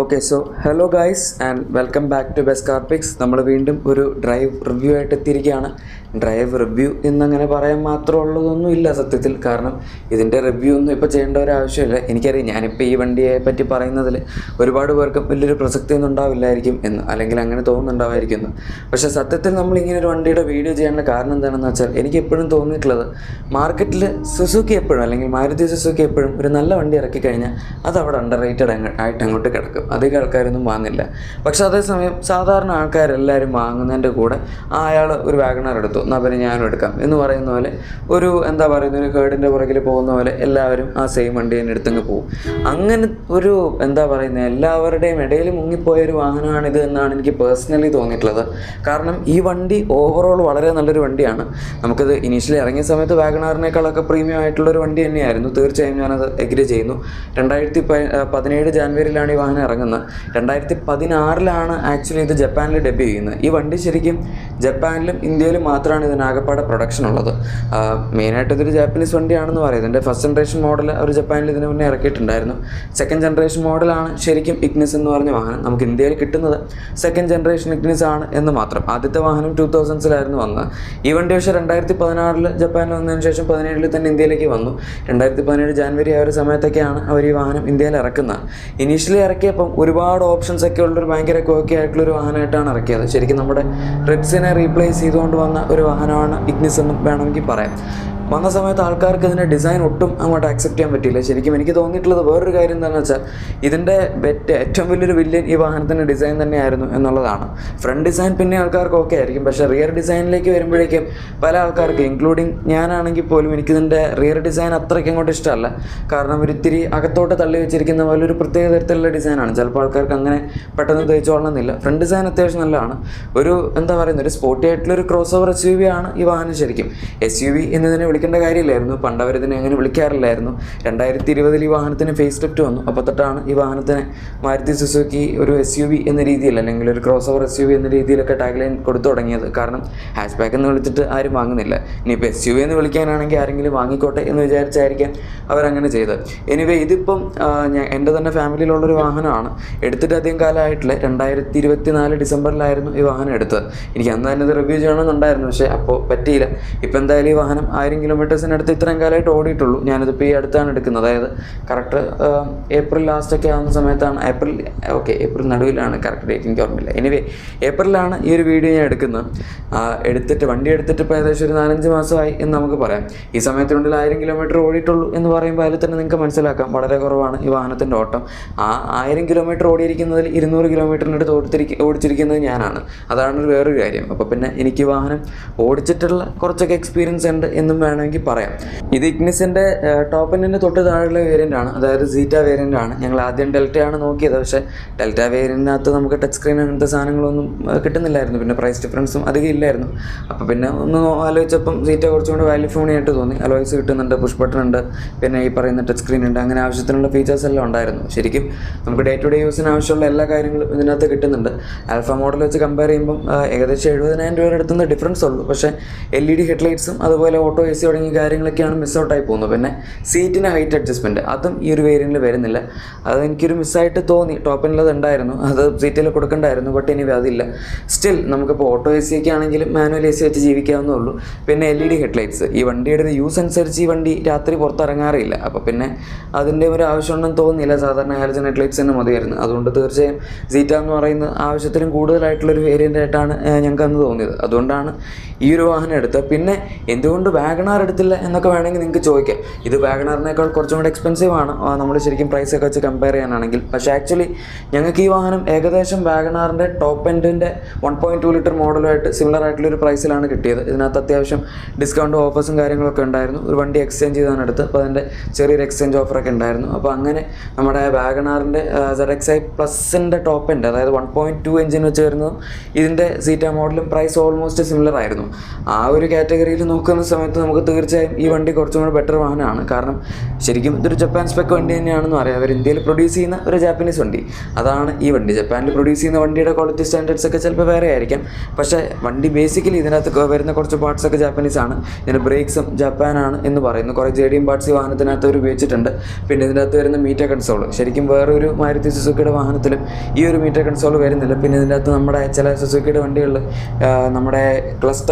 Okay so hello guys and welcome back to best car picks നമ്മൾ വീണ്ടും ഒരു drive review ആയിട്ട് എത്തിയിരിക്കുകയാണ്. ഡ്രൈവ് റിവ്യൂ എന്നങ്ങനെ പറയാൻ മാത്രമുള്ളതൊന്നും ഇല്ല സത്യത്തിൽ. കാരണം ഇതിന്റെ റിവ്യൂ ഒന്നും ഇപ്പോൾ ചെയ്യേണ്ട ഒരു ആവശ്യമില്ല. എനിക്കറിയാം ഞാനിപ്പോൾ ഈ വണ്ടിയെ പറ്റി പറയുന്നതിൽ ഒരുപാട് പേർക്കും വലിയൊരു പ്രസക്തി ഒന്നും ഉണ്ടാവില്ലായിരിക്കും എന്ന് അല്ലെങ്കിൽ അങ്ങനെ തോന്നുന്നുണ്ടാവായിരിക്കും പക്ഷേ സത്യത്തിൽ നമ്മൾ ഇങ്ങനെ ഒരു വണ്ടിയുടെ വീഡിയോ ചെയ്യേണ്ട കാരണം എന്താണെന്ന് വെച്ചാൽ എനിക്ക് എപ്പോഴും തോന്നിയിട്ടുള്ളത് മാർക്കറ്റിൽ സുസുക്കി എപ്പോഴും അല്ലെങ്കിൽ മാരുതി സുസുക്കി എപ്പോഴും ഒരു നല്ല വണ്ടി ഇറക്കി കഴിഞ്ഞാൽ അത് അവിടെ അണ്ടർ റേറ്റഡ് ആയിട്ട് അങ്ങോട്ട് കിടക്കും. അധികം ആൾക്കാരൊന്നും വാങ്ങില്ല പക്ഷെ അതേസമയം സാധാരണ ആൾക്കാരെല്ലാവരും വാങ്ങുന്നതിന്റെ കൂടെ ആ അയാൾ ഒരു വാഗണർ എടുത്തു. എന്നാൽ പിന്നെ ഞാനും എടുക്കാം. എന്ന് പറയുന്ന പോലെ ഒരു എന്താ പറയുന്ന ഒരു കേടിന്റെ പുറകിൽ പോകുന്ന പോലെ എല്ലാവരും ആ സെയിം വണ്ടി തന്നെ എടുത്തങ്ങ് പോകും. അങ്ങനെ ഒരു എന്താ പറയുന്നത് എല്ലാവരുടെയും ഇടയിൽ മുങ്ങിപ്പോയ ഒരു വാഹനമാണിത് എന്നാണ് എനിക്ക് പേഴ്സണലി തോന്നിയിട്ടുള്ളത്. കാരണം ഈ വണ്ടി ഓവറോൾ വളരെ നല്ലൊരു വണ്ടിയാണ്. നമുക്കത് ഇനീഷ്യലി ഇറങ്ങിയ സമയത്ത് വാഗണാറിനേക്കാളൊക്കെ പ്രീമിയം ആയിട്ടുള്ള ഒരു വണ്ടി തന്നെയായിരുന്നു. തീർച്ചയായും ഞാനത് എഗ്രി ചെയ്യുന്നു. രണ്ടായിരത്തി പതിനേഴ് ജാനുവരിയിലാണ് ഈ വാഹനം ഇറങ്ങുന്നത് രണ്ടായിരത്തി പതിനാറിലാണ് ആക്ച്വലി ഇത് ജപ്പാനിൽ ഡെബ്യൂ ചെയ്യുന്നത്. ഈ വണ്ടി ശരിക്കും ജപ്പാനിലും ഇന്ത്യയിലും മാത്രമാണ് ഇതിനാകപ്പാടെ പ്രൊഡക്ഷൻ ഉള്ളത്. മെയിനായിട്ട് ഇതൊരു ജാപ്പനീസ് വണ്ടിയാണെന്ന് പറയും. ഇതിന്റെ ഫസ്റ്റ് ജനറേഷൻ മോഡൽ അവർ ജപ്പാനിൽ ഇതിനു മുന്നേ ഇറക്കിയിട്ടുണ്ടായിരുന്നു. സെക്കൻഡ് ജനറേഷൻ മോഡലാണ് ശരിക്കും ഇഗ്നിസ് എന്ന് പറഞ്ഞ വാഹനം നമുക്ക് ഇന്ത്യയിൽ കിട്ടുന്നത്. സെക്കൻഡ് ജനറേഷൻ ഇഗ്നിസ് ആണ് എന്ന് മാത്രം. ആദ്യത്തെ വാഹനം ടൂ തൗസൻഡ്സിലായിരുന്നു വന്നത്. ഈ വണ്ടി പക്ഷേ രണ്ടായിരത്തി പതിനാറിൽ ജപ്പാനിൽ വന്നതിന് ശേഷം പതിനേഴിൽ തന്നെ ഇന്ത്യയിലേക്ക് വന്നു. രണ്ടായിരത്തി പതിനേഴ് ജാനുവരി ആ ഒരു സമയത്തൊക്കെയാണ് അവർ ഈ വാഹനം ഇന്ത്യയിൽ ഇറക്കുന്നത്. ഇനീഷ്യലി ഇറക്കിയപ്പം ഒരുപാട് ഓപ്ഷൻസ് ഒക്കെ ഉള്ളൊരു ഭയങ്കര കോക്കി ആയിട്ടുള്ളൊരു വാഹനമായിട്ടാണ് ഇറക്കിയത്. ശരിക്കും നമ്മുടെ റെഡ്സിനെ റീപ്ലേസ് ചെയ്തുകൊണ്ട് വന്ന ഒരു വാഹനമാണ് ഇഗ്നിസ് എന്ന് വേണമെങ്കിൽ പറയാം. വന്ന സമയത്ത് ആൾക്കാർക്ക് ഇതിന്റെ ഡിസൈൻ ഒട്ടും അങ്ങോട്ട് അക്സെപ്റ്റ് ചെയ്യാൻ പറ്റിയില്ല. ശരിക്കും എനിക്ക് തോന്നിയിട്ടുള്ളത് വേറൊരു കാര്യം എന്താണെന്ന് വെച്ചാൽ ഇതിന്റെ ഏറ്റവും വലിയൊരു വില്ലൻ ഈ വാഹനത്തിന്റെ ഡിസൈൻ തന്നെയായിരുന്നു എന്നുള്ളതാണ്. ഫ്രണ്ട് ഡിസൈൻ പിന്നെ ആൾക്കാർക്ക് ഓക്കെ ആയിരിക്കും. പക്ഷേ റിയർ ഡിസൈനിലേക്ക് വരുമ്പോഴേക്കും പല ആൾക്കാർക്ക് ഇൻക്ലൂഡിങ് ഞാനാണെങ്കിൽ പോലും എനിക്കിതിന്റെ റിയർ ഡിസൈൻ അത്രയ്ക്ക് അങ്ങോട്ട് ഇഷ്ടമല്ല. കാരണം ഒരിത്തിരി അകത്തോട്ട് തള്ളി വെച്ചിരിക്കുന്ന പോലെ ഒരു പ്രത്യേക തരത്തിലുള്ള ഡിസൈനാണ് ചിലപ്പോൾ ആൾക്കാർക്ക് അങ്ങനെ പെട്ടെന്ന് തേച്ചോളണമെന്നില്ല ഫ്രണ്ട് ഡിസൈൻ അത്യാവശ്യം നല്ലതാണ്. ഒരു എന്താ പറയുന്നത് ഒരു സ്പോർട്ടി ആയിട്ടുള്ള ഒരു cross over S U V ആണ് ഈ വാഹനം ശരിക്കും. എസ് യു വി എന്നതിനെ വിളിക്കേണ്ട കാര്യമില്ലായിരുന്നു. പണ്ട് അവരിതിനെ അങ്ങനെ വിളിക്കാറില്ലായിരുന്നു. രണ്ടായിരത്തി ഇരുപതിൽ ഈ വാഹനത്തിന് ഫേസ് ലിഫ്റ്റ് വന്നു. അപ്പോൾ തൊട്ടാണ് ഈ വാഹനത്തിന് മാരുതി സുസുക്കി ഒരു എസ് യു വി എന്ന രീതിയിൽ അല്ലെങ്കിൽ ഒരു cross over S U V എന്ന രീതിയിലൊക്കെ ടാഗ് ലൈൻ കൊടുത്തു തുടങ്ങിയത്. കാരണം ഹാഷ് ബാക്ക് എന്ന് വിളിച്ചിട്ട് ആരും വാങ്ങുന്നില്ല. ഇനിയിപ്പോൾ എസ് യു വി എന്ന് വിളിക്കാനാണെങ്കിൽ ആരെങ്കിലും വാങ്ങിക്കോട്ടെ എന്ന് വിചാരിച്ചായിരിക്കാം അവരങ്ങനെ ചെയ്തത്. എനിവേ ഇതിപ്പം എന്റെ തന്നെ ഫാമിലിയിലുള്ളൊരു വാഹനമാണ്. എടുത്തിട്ട് അധികം കാലമായിട്ടില്ല. രണ്ടായിരത്തി ഇരുപത്തി നാല് ഡിസംബറിലായിരുന്നു ഈ വാഹനം എടുത്തത്. എനിക്ക് അന്ന് തന്നെ ഇത് റിവ്യൂ ചെയ്യണമെന്നുണ്ടായിരുന്നു. പക്ഷേ അപ്പോൾ പറ്റിയില്ല. ഇപ്പം എന്തായാലും ഈ വാഹനം ആയിരം കിലോമീറ്റേഴ്സിനടുത്ത് ഇത്രയും കാലമായിട്ട് ഓടിയിട്ടുള്ളൂ. ഞാനിതിപ്പോൾ ഈ അടുത്താണ് എടുക്കുന്നത്. അതായത് കറക്റ്റ് ഏപ്രിൽ ലാസ്റ്റ് ഒക്കെ ആവുന്ന സമയത്താണ് ഏപ്രിൽ ഓക്കെ ഏപ്രിൽ നടുവിലാണ് കറക്റ്റ് ഡേറ്റ് എനിക്ക് ഓർമ്മയില്ല. എനിവേ ഏപ്രിലാണ് ഈ ഒരു വീഡിയോ ഞാൻ എടുക്കുന്നത്. എടുത്തിട്ട് വണ്ടി എടുത്തിട്ട് ഇപ്പോൾ ഏകദേശം ഒരു നാലഞ്ച് മാസമായി എന്ന് നമുക്ക് പറയാം. ഈ സമയത്തിനുള്ളിൽ ആയിരം കിലോമീറ്റർ ഓടിയിട്ടുള്ളൂ എന്ന് പറയുമ്പോൾ അതിൽ തന്നെ നിങ്ങൾക്ക് മനസ്സിലാക്കാം. വളരെ കുറവാണ് ഈ വാഹനത്തിന്റെ ഓട്ടം. ആ ആയിരം കിലോമീറ്റർ ഓടിയിരിക്കുന്നതിൽ ഇരുന്നൂറ് കിലോമീറ്ററിനടുത്ത് ഓടിച്ചിരിക്ക ഓടിച്ചിരിക്കുന്നത് ഞാനാണ്. അതാണ് വേറൊരു കാര്യം. അപ്പോൾ പിന്നെ എനിക്ക് വാഹനം ഓടിച്ചിട്ടുള്ള കുറച്ചൊക്കെ എക്സ്പീരിയൻസ് ഉണ്ട് എന്നും വേണമെങ്കിൽ പറയാം. ഇത് ഇഗ്നിസിന്റെ ടോപ്പ് തൊട്ട് താഴെയുള്ള വേരിയന്റ് ആണ്. അതായത് സീറ്റ വേരിയന്റ് ആണ്. ഞങ്ങൾ ആദ്യം ഡെൽറ്റയാണ് നോക്കിയത്. പക്ഷേ ഡെൽറ്റ വേരിയന്റിനകത്ത് നമുക്ക് ടച്ച് സ്ക്രീൻ അങ്ങനത്തെ സാധനങ്ങളൊന്നും കിട്ടുന്നില്ലായിരുന്നു. പിന്നെ പ്രൈസ് ഡിഫറൻസും അധികം ഇല്ലായിരുന്നു. അപ്പോൾ പിന്നെ ഒന്ന് ആലോചിച്ചപ്പം സീറ്റ കുറച്ചുകൂടി വാല്യൂ ഫോണി ആയിട്ട് തോന്നി. അലോയ്സ് കിട്ടുന്നുണ്ട് പുഷ് ബട്ടൺ ഉണ്ട്. പിന്നെ ഈ പറയുന്ന ടച്ച് സ്ക്രീൻ ഉണ്ട്. അങ്ങനെ ആവശ്യത്തിനുള്ള ഫീച്ചേഴ്സ് എല്ലാം ഉണ്ടായിരുന്നു. ശരിക്കും നമുക്ക് ഡേ ടു ഡേ യൂസിന് ആവശ്യമുള്ള എല്ലാ കാര്യങ്ങളും ഇതിനകത്ത് കിട്ടുന്നുണ്ട്. ആൽഫ മോഡൽ വെച്ച് കമ്പയർ ചെയ്യുമ്പം ഏകദേശം എഴുപതിനായിരം രൂപയുടെ അടുത്തുനിന്ന് ഡിഫറൻസ് ഉള്ളൂ. പക്ഷേ എൽ ഇ ഡി ഹെഡ്ലൈറ്റ്സും അതുപോലെ ഓട്ടോ എ സി തുടങ്ങിയ കാര്യങ്ങളൊക്കെയാണ് മിസ് ഔട്ടായി പോകുന്നത്. പിന്നെ സീറ്റിന് ഹൈറ്റ് അഡ്ജസ്റ്റ്മെന്റ് അതും ഈ ഒരു വേരിയന്റിൽ വരുന്നില്ല. അത് എനിക്കൊരു മിസ്സായിട്ട് തോന്നി. ടോപ്പിനുള്ളത് ഉണ്ടായിരുന്നു അത് സീറ്റിൽ കൊടുക്കണ്ടായിരുന്നു. ബട്ട് ഇനി അതില്ല. സ്റ്റിൽ നമുക്കിപ്പോൾ ഓട്ടോ എ സി ഒക്കെ ആണെങ്കിലും മാനുവൽ എ സി വെച്ച് ജീവിക്കാവുന്നേ ഉള്ളൂ. പിന്നെ എൽ ഇ ഡി ഹെഡ്ലൈറ്റ്സ് ഈ വണ്ടിയുടെ യൂസ് അനുസരിച്ച് ഈ വണ്ടി രാത്രി പുറത്തിറങ്ങാറില്ല. അപ്പോൾ പിന്നെ അതിന്റെ ഒരു ആവശ്യമുണ്ടെന്ന് തോന്നിയില്ല. സാധാരണ ഹാലജൻ ഹെഡ്ലൈറ്റ്സ് തന്നെ മതിയായിരുന്നു. അതുകൊണ്ട് തീർച്ചയായും സീറ്റ എന്ന് പറയുന്നത് ആവശ്യത്തിലും കൂടുതലായിട്ടുള്ളൊരു വേരിയന്റ് ആയിട്ടാണ് ഞങ്ങൾക്ക് അന്ന് തോന്നിയത്. അതുകൊണ്ടാണ് ഈ ഒരു വാഹനം എടുത്ത്. പിന്നെ എന്തുകൊണ്ട് വാഗണാർ എടുത്തില്ല എന്നൊക്കെ വേണമെങ്കിൽ നിങ്ങൾക്ക് ചോദിക്കാം. ഇത് വാഗണാറിനേക്കാൾ കുറച്ചും കൂടെ എക്സ്പെൻസീവ് ആണ്. നമ്മൾ ശരിക്കും പ്രൈസ് ഒക്കെ വെച്ച് കമ്പയർ ചെയ്യാനാണെങ്കിൽ. പക്ഷേ ആക്ച്വലി ഞങ്ങൾക്ക് ഈ വാഹനം ഏകദേശം വാഗണാറിന്റെ ടോപ്പ് എൻഡിന്റെ വൺ പോയിന്റ് ടു ലിറ്റർ മോഡലുമായിട്ട് സിമിലർ ആയിട്ടുള്ള ഒരു പ്രൈസിലാണ് കിട്ടിയത്. ഇതിനകത്ത് അത്യാവശ്യം ഡിസ്കൗണ്ട് ഓഫേഴ്സും കാര്യങ്ങളൊക്കെ ഉണ്ടായിരുന്നു. ഒരു വണ്ടി എക്സ്ചേഞ്ച് ചെയ്താണ് എടുത്ത് അപ്പോൾ അതിന്റെ ചെറിയൊരു എക്സ്ചേഞ്ച് ഓഫറൊക്കെ ഉണ്ടായിരുന്നു. അപ്പോൾ അങ്ങനെ നമ്മുടെ വാഗണാറിന്റെ സെഡ് എക്സ് ഐ പ്ലസിന്റെ ടോപ്പ് എൻഡ് അതായത് വൺ പോയിന്റ് ടു എഞ്ചിൻ വെച്ച് വരുന്നതും ഇതിന്റെ സീറ്റ മോഡലും പ്രൈസ് ഓൾമോസ്റ്റ് സിമിലർ ആയിരുന്നു. ആ ഒരു കാറ്റഗറിയിൽ നോക്കുന്ന സമയത്ത് നമുക്ക് തീർച്ചയായും ഈ വണ്ടി കുറച്ചും കൂടെ ബെറ്റർ വാഹനമാണ്. കാരണം ശരിക്കും ഇതൊരു ജപ്പാൻ സ്പെക്ക് വണ്ടി തന്നെയാണെന്ന് പറയാം. അവർ ഇന്ത്യയിൽ പ്രൊഡ്യൂസ് ചെയ്യുന്ന ഒരു ജാപ്പനീസ് വണ്ടി. അതാണ് ഈ വണ്ടി. ജപ്പാനിൽ പ്രൊഡ്യൂസ് ചെയ്യുന്ന വണ്ടിയുടെ ക്വാളിറ്റി സ്റ്റാൻഡേർഡ്സ് ഒക്കെ ചിലപ്പോൾ വേറെ ആയിരിക്കാം. പക്ഷേ വണ്ടി ബേസിക്കലി ഇതിനകത്ത് വരുന്ന കുറച്ച് പാർട്സ് ഒക്കെ ജാപ്പനീസ് ആണ്. ഇതിന്റെ ബ്രേക്സും ജപ്പാനാണ് എന്ന് പറയുന്നു. കുറേ ജെ ഡി എം പാർട്സ് ഈ വാഹനത്തിനകത്ത് അവർ ഉപയോഗിച്ചിട്ടുണ്ട്. പിന്നെ ഇതിനകത്ത് വരുന്ന മീറ്റർ കൺസോൾ ശരിക്കും വേറൊരു മാരുതി സുസുക്കിയുടെ വാഹനത്തിലും ഈ ഒരു മീറ്റർ കൺസോൾ വരുന്നില്ല. പിന്നെ ഇതിനകത്ത് നമ്മുടെ ചില സുസുക്കിയുടെ വണ്ടികളിൽ നമ്മുടെ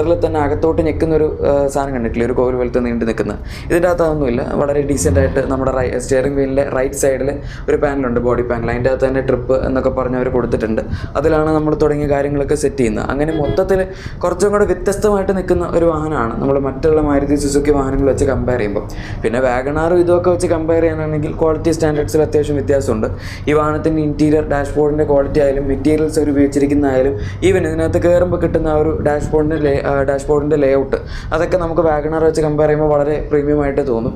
ക്ലസ്റ്ററിൽ തന്നെ അകത്തോട്ട് ഞെക്കുന്ന ഒരു സാധനം കണ്ടിട്ടില്ല? ഒരു കോവിൽ പോലത്തെ നീണ്ടു നിൽക്കുന്ന. ഇതിന്റെ അകത്ത് അതൊന്നുമില്ല വളരെ ഡീസെന്റ് ആയിട്ട് നമ്മുടെ റൈ സ്റ്റിയറിംഗ് വീലിന്റെ റൈറ്റ് സൈഡിൽ ഒരു പാനലുണ്ട് ബോഡി പാനൽ അതിന്റെ അകത്ത് തന്നെ ട്രിപ്പ് എന്നൊക്കെ പറഞ്ഞ് അവർ കൊടുത്തിട്ടുണ്ട്. അതിലാണ് നമ്മൾ തുടങ്ങിയ കാര്യങ്ങളൊക്കെ സെറ്റ് ചെയ്യുന്നത്. അങ്ങനെ മൊത്തത്തിൽ കുറച്ചും കൂടെ വ്യത്യസ്തമായിട്ട് നിൽക്കുന്ന ഒരു വാഹനമാണ് നമ്മൾ മറ്റുള്ള മാരുതി സുസുക്കി വാഹനങ്ങൾ വെച്ച് കമ്പയർ ചെയ്യുമ്പോൾ. പിന്നെ വാഗണാറും ഇതൊക്കെ വെച്ച് കമ്പയർ ചെയ്യാനാണെങ്കിൽ ക്വാളിറ്റി സ്റ്റാൻഡേർഡ്സിൽ അത്യാവശ്യം വ്യത്യാസമുണ്ട്. ഈ വാഹനത്തിന്റെ ഇന്റീരിയർ ഡാഷ്ബോർഡിന്റെ ക്വാളിറ്റി ആയാലും മെറ്റീരിയൽസ് അവർ ഉപയോഗിച്ചിരിക്കുന്ന ഈവൻ ഇതിനകത്ത് കയറുമ്പോൾ കിട്ടുന്ന ആ ഒരു ഡാഷ്ബോർഡിന്റെ ഡാഷ്ബോർഡിന്റെ ലേഔട്ട് അതൊക്കെ നമുക്ക് വാഗണർ വെച്ച് കമ്പയർ ചെയ്യുമ്പോൾ വളരെ പ്രീമിയമായിട്ട് തോന്നും.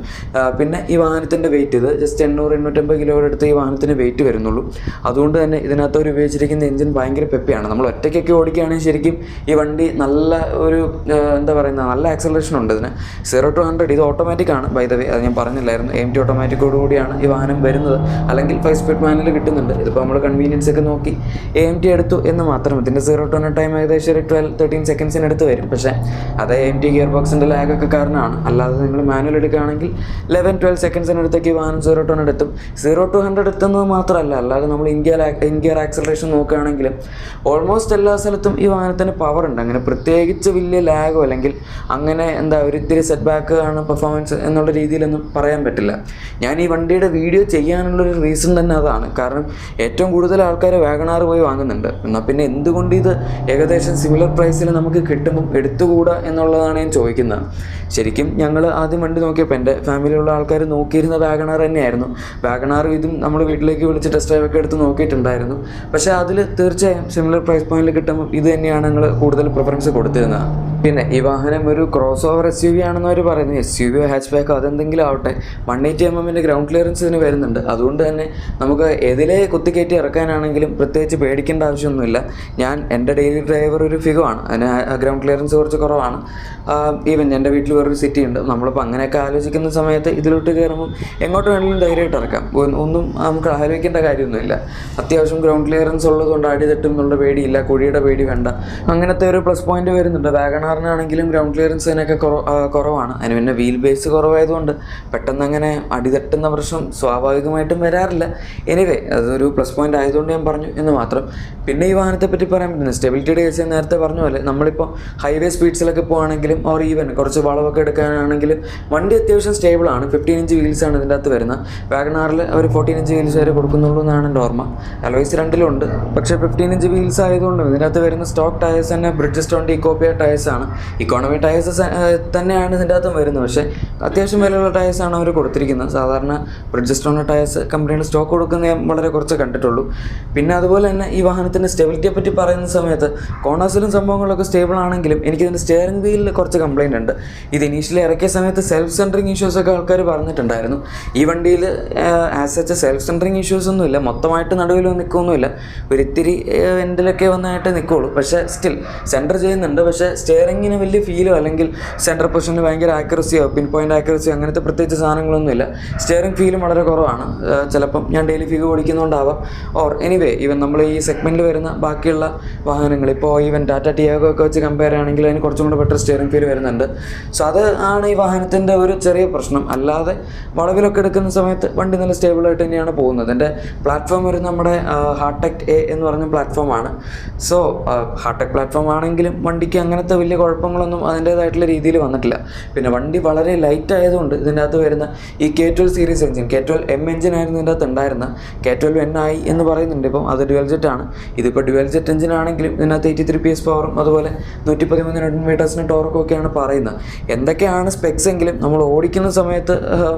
പിന്നെ ഈ വാഹനത്തിന്റെ വെയിറ്റ് ഇത് ജസ്റ്റ് എണ്ണൂറ് എണ്ണൂറ്റമ്പത് കിലോയുടെ അടുത്ത് ഈ വാഹനത്തിന് വെയിറ്റ് വരുന്നുള്ളൂ. അതുകൊണ്ട് തന്നെ ഇതിനകത്ത് ഒരു ഉപയോഗിച്ചിരിക്കുന്ന എഞ്ചിൻ ഭയങ്കര പെപ്പിയാണ് നമ്മൾ ഒറ്റയ്ക്കൊക്കെ ഓടിക്കുകയാണെങ്കിൽ ശരിക്കും ഈ വണ്ടി നല്ല ഒരു എന്താ പറയുന്ന നല്ല ആക്സലറേഷൻ ഉണ്ട് ഇതിന്. സീറോ ടു ഹൺഡ്രഡ് ഇത് ഓട്ടോമാറ്റിക് ആണ് ബൈ ദ വേ അത് ഞാൻ പറഞ്ഞില്ലായിരുന്നു. എം ടി ഓട്ടോമാറ്റിക്കോട് കൂടിയാണ് ഈ വാഹനം വരുന്നത്. അല്ലെങ്കിൽ ഫൈവ് സ്പീഡ് മാനുവൽ കിട്ടുന്നുണ്ട്. ഇതിപ്പോൾ നമ്മൾ കൺവീനിയൻസ് ഒക്കെ നോക്കി എ എം ടി എടുത്തു എന്ന് മാത്രം. ഇതിന്റെ സീറോ ടു ഹൺഡ്രഡ് ടൈം ഏകദേശം ഒരു ട്വൽവ് തേർട്ടീൻ സെക്കൻഡ്സിനടുത്ത് വരും. പക്ഷേ അത് എം ടി ഗിയർ ബോക്സിന്റെ ലാഗൊക്കെ കാരണമാണ്. അല്ലാതെ നിങ്ങൾ മാനുവൽ എടുക്കുകയാണെങ്കിൽ ലെവൻ ട്വൽവ് സെക്കൻഡ്സിനടുത്തേക്ക് വാഹനം സീറോ ടു ഹൺഡ്രഡ് എത്തും. സീറോ ടു ഹൺഡ്രഡ് എത്തുന്നത് മാത്രമല്ല അല്ലാതെ നമ്മൾ ഇന്ത്യ ഇന്ത്യ ആക്സലറേഷൻ നോക്കുകയാണെങ്കിലും ഓൾമോസ്റ്റ് എല്ലാ സ്ഥലത്തും ഈ വാഹനത്തിന് പവർ ഉണ്ട്. അങ്ങനെ പ്രത്യേകിച്ച് വലിയ ലാഗോ അല്ലെങ്കിൽ അങ്ങനെ എന്താ ഒരു ഇത്തിരി സെറ്റ് ബാക്ക് ആണ് പെർഫോമൻസ് എന്നുള്ള രീതിയിലൊന്നും പറയാൻ പറ്റില്ല. ഞാൻ ഈ വണ്ടിയുടെ വീഡിയോ ചെയ്യാനുള്ളൊരു റീസൺ തന്നെ അതാണ്. കാരണം ഏറ്റവും കൂടുതൽ ആൾക്കാർ വാഗണാർ പോയി വാങ്ങുന്നുണ്ട്. എന്നാൽ പിന്നെ എന്തുകൊണ്ട് ഇത് ഏകദേശം സിമിലർ പ്രൈസിൽ നമുക്ക് കിട്ടുമ്പം എടുത്തുകൂടാ എന്നുള്ളതാണ് ഞാൻ ചോദിക്കുന്നത്. ശരിക്കും ഞങ്ങൾ ആദ്യം വണ്ടി നോക്കിയപ്പോൾ എന്റെ ഫാമിലിയിലുള്ള ആൾക്കാർ നോക്കിയിരുന്ന വാഗണാർ തന്നെയായിരുന്നു. വാഗണാർ ഇതും നമ്മൾ വീട്ടിലേക്ക് വിളിച്ച് ടെസ്റ്റ് ഡ്രൈവ് ഒക്കെ എടുത്ത് നോക്കിയിട്ടുണ്ടായിരുന്നു. പക്ഷേ അതിൽ തീർച്ചയായും സിമിലർ പ്രൈസ് പോയിന്റിൽ കിട്ടുമ്പോൾ ഇത് തന്നെയാണ് ഞങ്ങൾ കൂടുതൽ പ്രിഫറൻസ് കൊടുത്തിരുന്നത്. പിന്നെ ഈ വാഹനം ഒരു cross over S U V ആണെന്ന് അവർ പറയുന്നു. എസ് യു വിയോ ഹാച്ച് ബാക്കോ അതെന്തെങ്കിലും ആവട്ടെ. വൺ എയ്റ്റി എം എമ്മിന്റെ ഗ്രൗണ്ട് ക്ലിയറൻസ് ഇതിന് വരുന്നുണ്ട്. അതുകൊണ്ട് തന്നെ നമുക്ക് എതിലെ കുത്തിക്കയറ്റി ഇറക്കാനാണെങ്കിലും പ്രത്യേകിച്ച് പേടിക്കേണ്ട ആവശ്യമൊന്നുമില്ല. ഞാൻ എന്റെ ഡെയിലി ഡ്രൈവർ ഒരു ഫിഗോ ആണ്. അതിന് ഗ്രൗണ്ട് ക്ലിയറൻസ് കുറച്ച് കുറവാണ്. ഈവൻ എന്റെ വീട്ടിൽ വേറൊരു സിറ്റി ഉണ്ട്. നമ്മളിപ്പോൾ അങ്ങനെയൊക്കെ ആലോചിക്കുന്ന സമയത്ത് ഇതിലോട്ട് കയറുമ്പോൾ എങ്ങോട്ട് വേണമെങ്കിലും ധൈര്യമായിട്ട് ഇറക്കാം. ഒന്നും നമുക്ക് ആലോചിക്കേണ്ട കാര്യമൊന്നുമില്ല. അത്യാവശ്യം ഗ്രൗണ്ട് ക്ലിയറൻസ് ഉള്ളതുകൊണ്ട് അടി തട്ടും എന്നുള്ള പേടിയില്ല. കുഴിയുടെ പേടി വേണ്ട. അങ്ങനത്തെ ഒരു പ്ലസ് പോയിന്റ് വരുന്നുണ്ട്. വാഗണാറിനാണെങ്കിലും ഗ്രൗണ്ട് ക്ലിയറൻസ് അതിനൊക്കെ കുറവാണ്. അതിന് പിന്നെ വീൽ ബേസ് കുറവായതുകൊണ്ട് പെട്ടെന്ന് അങ്ങനെ അടി തട്ടുന്ന പ്രശ്നം സ്വാഭാവികമായിട്ടും വരാറില്ല. എനിവേ അതൊരു പ്ലസ് പോയിന്റ് ആയതുകൊണ്ട് ഞാൻ പറഞ്ഞു എന്ന് മാത്രം. പിന്നെ ഈ വാഹനത്തെ പറ്റി പറയാൻ പറ്റുന്നത് സ്റ്റെബിലിറ്റിയുടെ കേസ് നേരത്തെ പറഞ്ഞ പോലെ നമ്മളിപ്പോൾ ഹൈവേ സ്പീഡ്സിലൊക്കെ പോകുകയാണെങ്കിലും ഓർ ഈവൻ കുറച്ച് വളവൊക്കെ എടുക്കാനാണെങ്കിലും വണ്ടി അത്യാവശ്യം സ്റ്റേബിൾ ആണ്. ഫിഫ്റ്റീൻ ഇഞ്ച് വീൽസ് ആണ് ഇതിന്റെ അകത്ത് വരുന്നത്. വാഗണാറിൽ അവർ ഫോർട്ടീൻ ഇഞ്ച് വീൽസ് വരെ കൊടുക്കുന്നുള്ളൂ എന്നാണ് എന്റെ ഓർമ്മ. അലോയ്സ് രണ്ടിലുണ്ട്. പക്ഷേ ഫിഫ്റ്റീൻ ഇഞ്ച് വീൽസ് ആയതുകൊണ്ട് ഇതിനകത്ത് വരുന്ന സ്റ്റോക്ക് ടയേഴ്സ് തന്നെ ബ്രിഡ്ജസ്റ്റോൺ കോപ്പിയ ടയേഴ്സ് ആണ്. ഇക്കോണമി ടയേഴ്സ് തന്നെയാണ് ഇതിന്റെ അകത്തും വരുന്നത്. പക്ഷേ അത്യാവശ്യം വിലയുള്ള ടയേഴ്സ് ആണ് അവർ കൊടുത്തിരിക്കുന്നത്. സാധാരണ ബ്രിഡ്ജസ്റ്റോണ ടയേഴ്സ് കമ്പനിയുടെ സ്റ്റോക്ക് കൊടുക്കുന്ന ഞാൻ വളരെ കുറച്ച് കണ്ടിട്ടുള്ളൂ. പിന്നെ അതുപോലെ തന്നെ ഈ വാഹനത്തിന്റെ സ്റ്റെബിലിറ്റിയെ പറ്റി പറയുന്ന സമയത്ത് കോണേഴ്സിലും സംഭവങ്ങളൊക്കെ സ്റ്റേബിൾ ആണെങ്കിലും എനിക്കിതിന്റെ സ്റ്റിയറിംഗ് വീലിൽ കുറച്ച് കംപ്ലയിന്റ് ഉണ്ട്. ഇത് ഇനീഷ്യലി ഇറക്കിയ സമയത്ത് സെൽഫ് സെന്ററിങ് ഇഷ്യൂസ് ഒക്കെ ആൾക്കാർ പറഞ്ഞിട്ടുണ്ടായിരുന്നു. ഈ വണ്ടിയിൽ as such self centering issues ഒന്നും ഇല്ല. മൊത്തമായിട്ട് നടുവിൽ നിൽക്കുകയൊന്നുമില്ല ഒരിത്തിരി എൻഡിലൊക്കെ വന്നായിട്ട് നിൽക്കുള്ളൂ പക്ഷേ സ്റ്റിൽ സെന്റർ ചെയ്യുന്നുണ്ട്. പക്ഷേ സ്റ്റിയറിങ്ങിന് വലിയ ഫീലോ അല്ലെങ്കിൽ സെന്റർ പൊസിഷന് ഭയങ്കര ആക്യുറസിയോ പിൻ പോയിന്റ് ആക്യുറസിയോ അങ്ങനത്തെ പ്രത്യേകിച്ച് സാധനങ്ങളൊന്നുമില്ല സ്റ്റിയറിംഗ് ഫീലും വളരെ കുറവാണ്. ചിലപ്പം ഞാൻ ഡെയിലി ഫിഗ് ഓടിക്കുന്നതുകൊണ്ടാവാം ഓർ എനിവേ ഈവൻ നമ്മൾ ഈ സെഗ്മെന്റിൽ വരുന്ന ബാക്കിയുള്ള വാഹനങ്ങൾ ഇപ്പോൾ ഈവൻ ടാറ്റ ടിയാഗോ ഒക്കെ വെച്ച് കമ്പയർ ആണെങ്കിൽ അതിന് കുറച്ചും കൂടെ ബെറ്റർ സ്റ്റിയറിംഗ് ഫീൽ വരുന്നുണ്ട്. സോ അത് ആണ് ഈ വാഹനത്തിന്റെ ഒരു ചെറിയ പ്രശ്നം. അല്ലാതെ വളവിലൊക്കെ എടുക്കുന്ന സമയത്ത് വണ്ടി നല്ല സ്റ്റേബിളായിട്ട് തന്നെയാണ് പോകുന്നത്. എന്റെ പ്ലാറ്റ്ഫോം ഒരു നമ്മുടെ ഹാർടെക് എ എന്ന് പറഞ്ഞ പ്ലാറ്റ്ഫോമാണ് സോ ഹാർട്ടെക് പ്ലാറ്റ്ഫോം ആണെങ്കിലും വണ്ടിക്ക് അങ്ങനത്തെ വലിയ കുഴപ്പങ്ങളൊന്നും അതിന്റേതായിട്ടുള്ള രീതിയിൽ വന്നിട്ടില്ല. പിന്നെ വണ്ടി വളരെ ലൈറ്റ് ആയതുകൊണ്ട് ഇതിന്റെ അകത്ത് വരുന്ന ഈ K twelve series engine K twelve M engine ആയിരുന്നു ഇതിന്റെ അകത്ത് ഉണ്ടായിരുന്ന കെ ട്വൽവ് എൻ ആയി എന്ന് പറയുന്നുണ്ട്. ഇപ്പം അത് ഡ്യുവൽ ജെറ്റ് ആണ്. ഇതിപ്പോൾ ഡ്യുവൽ ജെറ്റ് എഞ്ചിൻ ആണെങ്കിലും ഇതിനകത്ത് എയ്റ്റി ത്രീ പി എസ് പവറും അതുപോലെ നൂറ്റി പതിമൂന്ന് ന്യൂട്ടൺ മീറ്റേഴ്സിന് ടോർക്കും ഒക്കെയാണ് പറയുന്നത്. എന്തൊക്കെയാണ് സ്പെക്സ് എങ്കിലും നമ്മൾ ഓടിക്കുന്ന സമയത്ത്